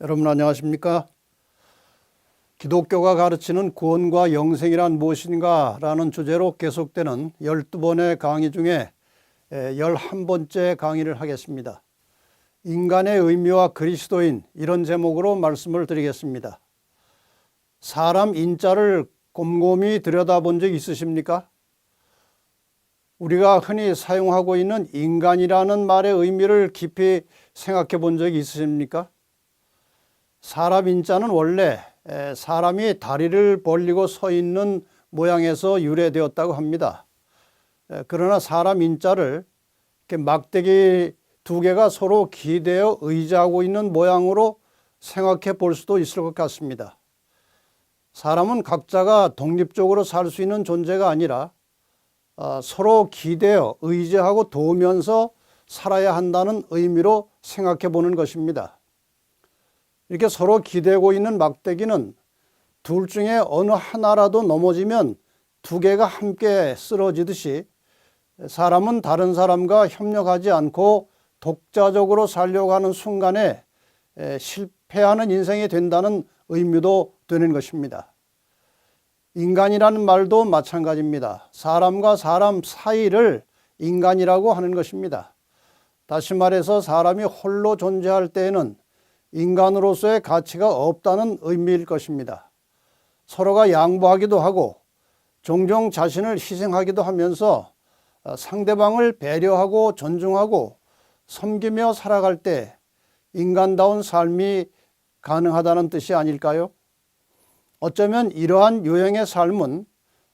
여러분 안녕하십니까? 기독교가 가르치는 구원과 영생이란 무엇인가 라는 주제로 계속되는 12번의 강의 중에 11번째 강의를 하겠습니다. 인간의 의미와 그리스도인 이런 제목으로 말씀을 드리겠습니다. 사람 인자를 곰곰이 들여다본 적 있으십니까? 우리가 흔히 사용하고 있는 인간이라는 말의 의미를 깊이 생각해 본 적이 있으십니까? 사람 인자는 원래 사람이 다리를 벌리고 서 있는 모양에서 유래되었다고 합니다. 그러나 사람 인자를 막대기 두 개가 서로 기대어 의지하고 있는 모양으로 생각해 볼 수도 있을 것 같습니다. 사람은 각자가 독립적으로 살 수 있는 존재가 아니라 어, 서로 기대어 의지하고 도우면서 살아야 한다는 의미로 생각해 보는 것입니다. 이렇게 서로 기대고 있는 막대기는 둘 중에 어느 하나라도 넘어지면 두 개가 함께 쓰러지듯이 사람은 다른 사람과 협력하지 않고 독자적으로 살려고 하는 순간에 실패하는 인생이 된다는 의미도 되는 것입니다. 인간이라는 말도 마찬가지입니다. 사람과 사람 사이를 인간이라고 하는 것입니다. 다시 말해서 사람이 홀로 존재할 때에는 인간으로서의 가치가 없다는 의미일 것입니다. 서로가 양보하기도 하고 종종 자신을 희생하기도 하면서 상대방을 배려하고 존중하고 섬기며 살아갈 때 인간다운 삶이 가능하다는 뜻이 아닐까요? 어쩌면 이러한 유형의 삶은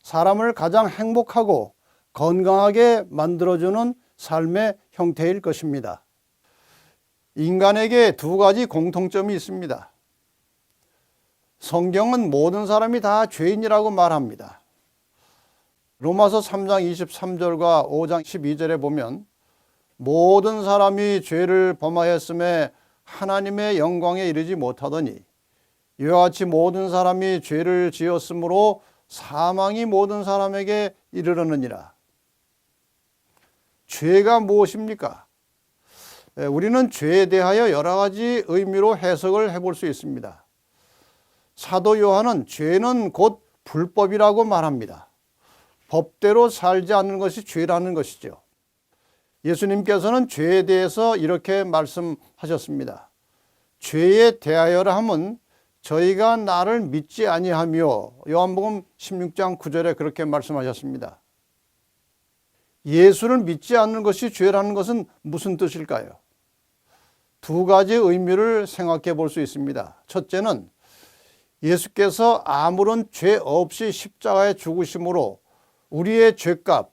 사람을 가장 행복하고 건강하게 만들어주는 삶의 형태일 것입니다. 인간에게 두 가지 공통점이 있습니다. 성경은 모든 사람이 다 죄인이라고 말합니다. 로마서 3장 23절과 5장 12절에 보면 모든 사람이 죄를 범하였음에 하나님의 영광에 이르지 못하더니 이와 같이 모든 사람이 죄를 지었으므로 사망이 모든 사람에게 이르르느니라. 죄가 무엇입니까? 우리는 죄에 대하여 여러 가지 의미로 해석을 해볼 수 있습니다. 사도 요한은 죄는 곧 불법이라고 말합니다. 법대로 살지 않는 것이 죄라는 것이죠. 예수님께서는 죄에 대해서 이렇게 말씀하셨습니다. 죄에 대하여라 함은 저희가 나를 믿지 아니하며 요한복음 16장 9절에 그렇게 말씀하셨습니다. 예수를 믿지 않는 것이 죄라는 것은 무슨 뜻일까요? 두 가지 의미를 생각해 볼 수 있습니다. 첫째는 예수께서 아무런 죄 없이 십자가에 죽으심으로 우리의 죄값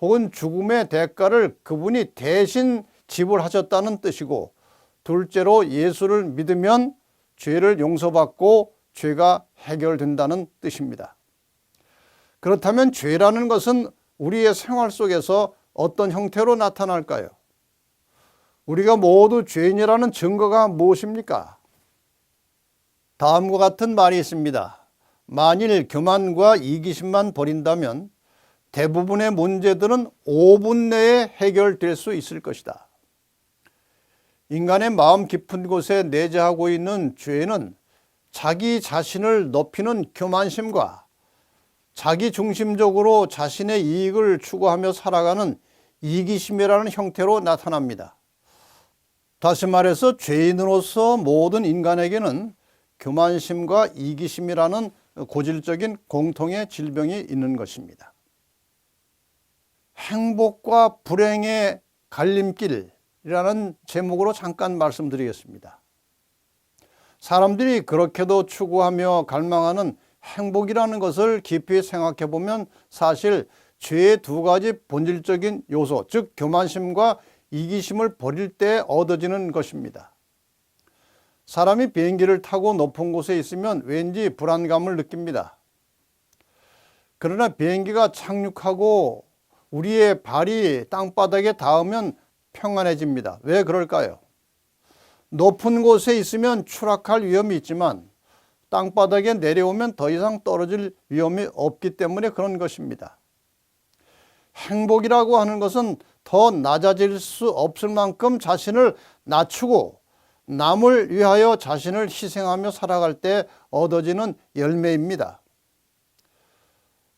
혹은 죽음의 대가를 그분이 대신 지불하셨다는 뜻이고 둘째로 예수를 믿으면 죄를 용서받고 죄가 해결된다는 뜻입니다. 그렇다면 죄라는 것은 우리의 생활 속에서 어떤 형태로 나타날까요? 우리가 모두 죄인이라는 증거가 무엇입니까? 다음과 같은 말이 있습니다. 만일 교만과 이기심만 버린다면 대부분의 문제들은 5분 내에 해결될 수 있을 것이다. 인간의 마음 깊은 곳에 내재하고 있는 죄는 자기 자신을 높이는 교만심과 자기 중심적으로 자신의 이익을 추구하며 살아가는 이기심이라는 형태로 나타납니다. 다시 말해서 죄인으로서 모든 인간에게는 교만심과 이기심이라는 고질적인 공통의 질병이 있는 것입니다. 행복과 불행의 갈림길이라는 제목으로 잠깐 말씀드리겠습니다. 사람들이 그렇게도 추구하며 갈망하는 행복이라는 것을 깊이 생각해 보면 사실 죄의 두 가지 본질적인 요소, 즉 교만심과 이기심을 버릴 때 얻어지는 것입니다. 사람이 비행기를 타고 높은 곳에 있으면 왠지 불안감을 느낍니다. 그러나 비행기가 착륙하고 우리의 발이 땅바닥에 닿으면 평안해집니다. 왜 그럴까요? 높은 곳에 있으면 추락할 위험이 있지만 땅바닥에 내려오면 더 이상 떨어질 위험이 없기 때문에 그런 것입니다. 행복이라고 하는 것은 더 낮아질 수 없을 만큼 자신을 낮추고 남을 위하여 자신을 희생하며 살아갈 때 얻어지는 열매입니다.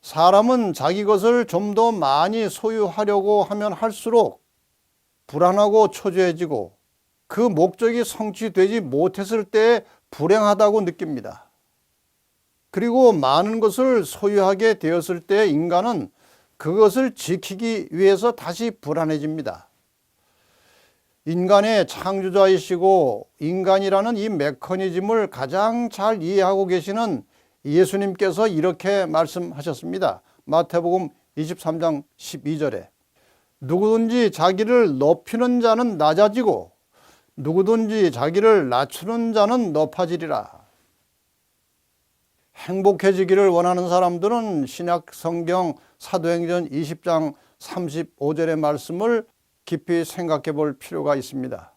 사람은 자기 것을 좀 더 많이 소유하려고 하면 할수록 불안하고 초조해지고 그 목적이 성취되지 못했을 때 불행하다고 느낍니다. 그리고 많은 것을 소유하게 되었을 때 인간은 그것을 지키기 위해서 다시 불안해집니다. 인간의 창조자이시고 인간이라는 이 메커니즘을 가장 잘 이해하고 계시는 예수님께서 이렇게 말씀하셨습니다. 마태복음 23장 12절에 누구든지 자기를 높이는 자는 낮아지고 누구든지 자기를 낮추는 자는 높아지리라. 행복해지기를 원하는 사람들은 신약 성경 사도행전 20장 35절의 말씀을 깊이 생각해 볼 필요가 있습니다.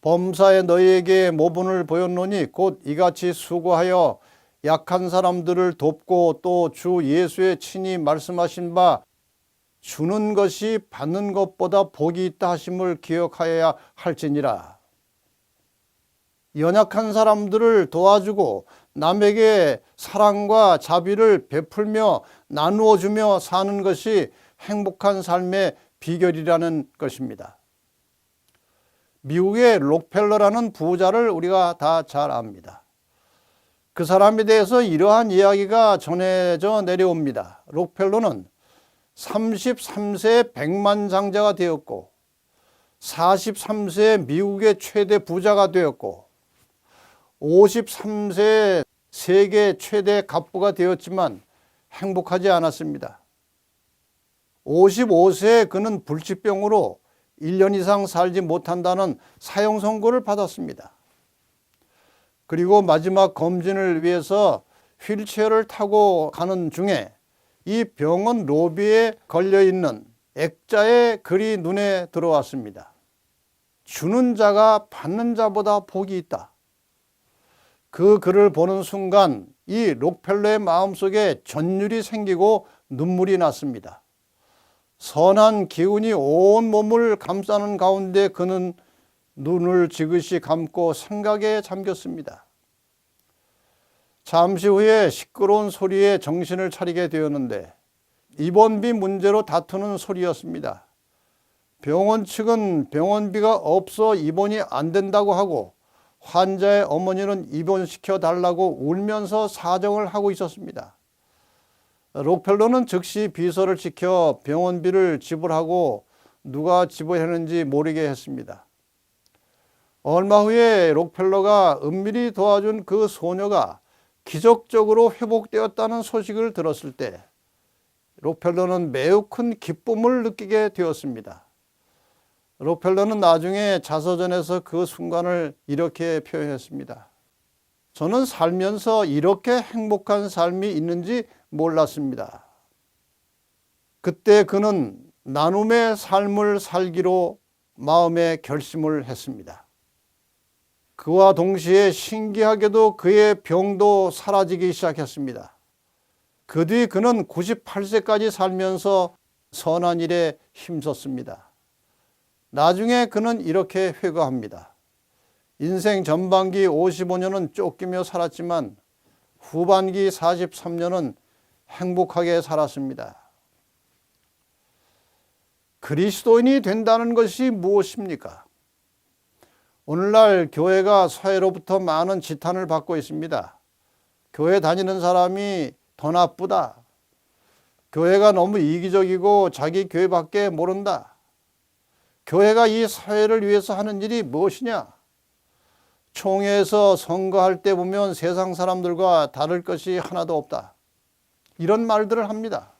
범사에 너희에게 모분을 보였노니 곧 이같이 수고하여 약한 사람들을 돕고 또 주 예수의 친히 말씀하신 바 주는 것이 받는 것보다 복이 있다 하심을 기억하여야 할지니라. 연약한 사람들을 도와주고 남에게 사랑과 자비를 베풀며 나누어 주며 사는 것이 행복한 삶의 비결이라는 것입니다. 미국의 록펠러라는 부자를 우리가 다 잘 압니다. 그 사람에 대해서 이러한 이야기가 전해져 내려옵니다. 록펠러는 33세에 백만 장자가 되었고 43세에 미국의 최대 부자가 되었고 53세에 세계 최대 갑부가 되었지만 행복하지 않았습니다. 55세에 그는 불치병으로 1년 이상 살지 못한다는 사형 선고를 받았습니다. 그리고 마지막 검진을 위해서 휠체어를 타고 가는 중에 이 병원 로비에 걸려 있는 액자의 글이 눈에 들어왔습니다. 주는 자가 받는 자보다 복이 있다. 그 글을 보는 순간 이 록펠러의 마음속에 전율이 생기고 눈물이 났습니다. 선한 기운이 온 몸을 감싸는 가운데 그는 눈을 지그시 감고 생각에 잠겼습니다. 잠시 후에 시끄러운 소리에 정신을 차리게 되었는데 입원비 문제로 다투는 소리였습니다. 병원 측은 병원비가 없어 입원이 안 된다고 하고 환자의 어머니는 입원시켜 달라고 울면서 사정을 하고 있었습니다. 록펠러는 즉시 비서를 지켜 병원비를 지불하고 누가 지불했는지 모르게 했습니다. 얼마 후에 록펠러가 은밀히 도와준 그 소녀가 기적적으로 회복되었다는 소식을 들었을 때 록펠러는 매우 큰 기쁨을 느끼게 되었습니다. 록펠러는 나중에 자서전에서 그 순간을 이렇게 표현했습니다. 저는 살면서 이렇게 행복한 삶이 있는지 몰랐습니다. 그때 그는 나눔의 삶을 살기로 마음의 결심을 했습니다. 그와 동시에 신기하게도 그의 병도 사라지기 시작했습니다. 그 뒤 그는 98세까지 살면서 선한 일에 힘썼습니다. 나중에 그는 이렇게 회고합니다. 인생 전반기 55년은 쫓기며 살았지만 후반기 43년은 행복하게 살았습니다. 그리스도인이 된다는 것이 무엇입니까? 오늘날 교회가 사회로부터 많은 지탄을 받고 있습니다. 교회 다니는 사람이 더 나쁘다. 교회가 너무 이기적이고 자기 교회밖에 모른다. 교회가 이 사회를 위해서 하는 일이 무엇이냐? 총회에서 선거할 때 보면 세상 사람들과 다를 것이 하나도 없다. 이런 말들을 합니다.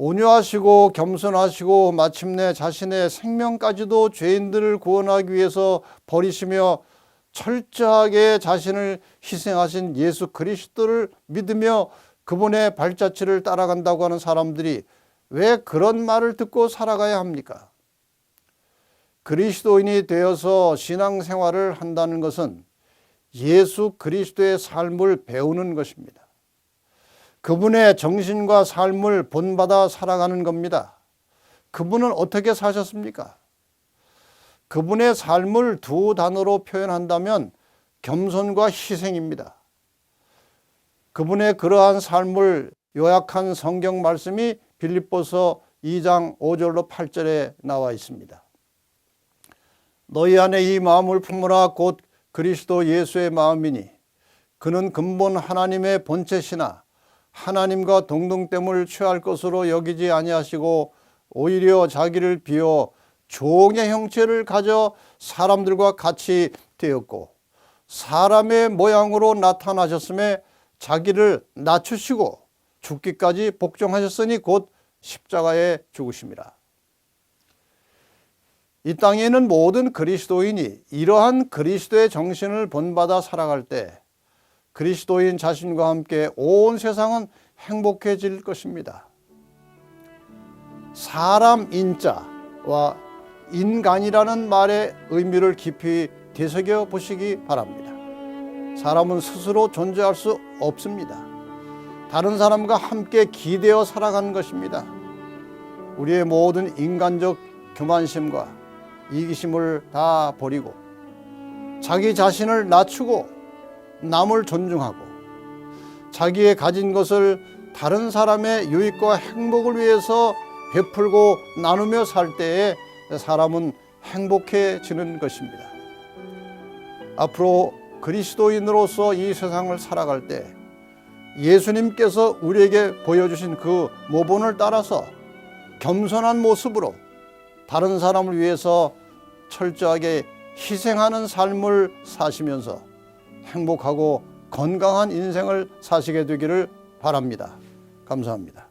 온유하시고 겸손하시고 마침내 자신의 생명까지도 죄인들을 구원하기 위해서 버리시며 철저하게 자신을 희생하신 예수 그리스도를 믿으며 그분의 발자취를 따라간다고 하는 사람들이 왜 그런 말을 듣고 살아가야 합니까? 그리스도인이 되어서 신앙생활을 한다는 것은 예수 그리스도의 삶을 배우는 것입니다. 그분의 정신과 삶을 본받아 살아가는 겁니다. 그분은 어떻게 사셨습니까? 그분의 삶을 두 단어로 표현한다면 겸손과 희생입니다. 그분의 그러한 삶을 요약한 성경 말씀이 빌립보서 2장 5절로 8절에 나와 있습니다. 너희 안에 이 마음을 품으라 곧 그리스도 예수의 마음이니 그는 근본 하나님의 본체시나 하나님과 동등됨을 취할 것으로 여기지 아니하시고 오히려 자기를 비워 종의 형체를 가져 사람들과 같이 되었고 사람의 모양으로 나타나셨음에 자기를 낮추시고 죽기까지 복종하셨으니 곧 십자가에 죽으심이라. 이 땅에 는 모든 그리스도인이 이러한 그리스도의 정신을 본받아 살아갈 때 그리스도인 자신과 함께 온 세상은 행복해질 것입니다. 사람 인자와 인간이라는 말의 의미를 깊이 되새겨 보시기 바랍니다. 사람은 스스로 존재할 수 없습니다. 다른 사람과 함께 기대어 살아가는 것입니다. 우리의 모든 인간적 교만심과 이기심을 다 버리고 자기 자신을 낮추고 남을 존중하고 자기의 가진 것을 다른 사람의 유익과 행복을 위해서 베풀고 나누며 살 때에 사람은 행복해지는 것입니다. 앞으로 그리스도인으로서 이 세상을 살아갈 때 예수님께서 우리에게 보여주신 그 모본을 따라서 겸손한 모습으로 다른 사람을 위해서 철저하게 희생하는 삶을 사시면서 행복하고 건강한 인생을 사시게 되기를 바랍니다. 감사합니다.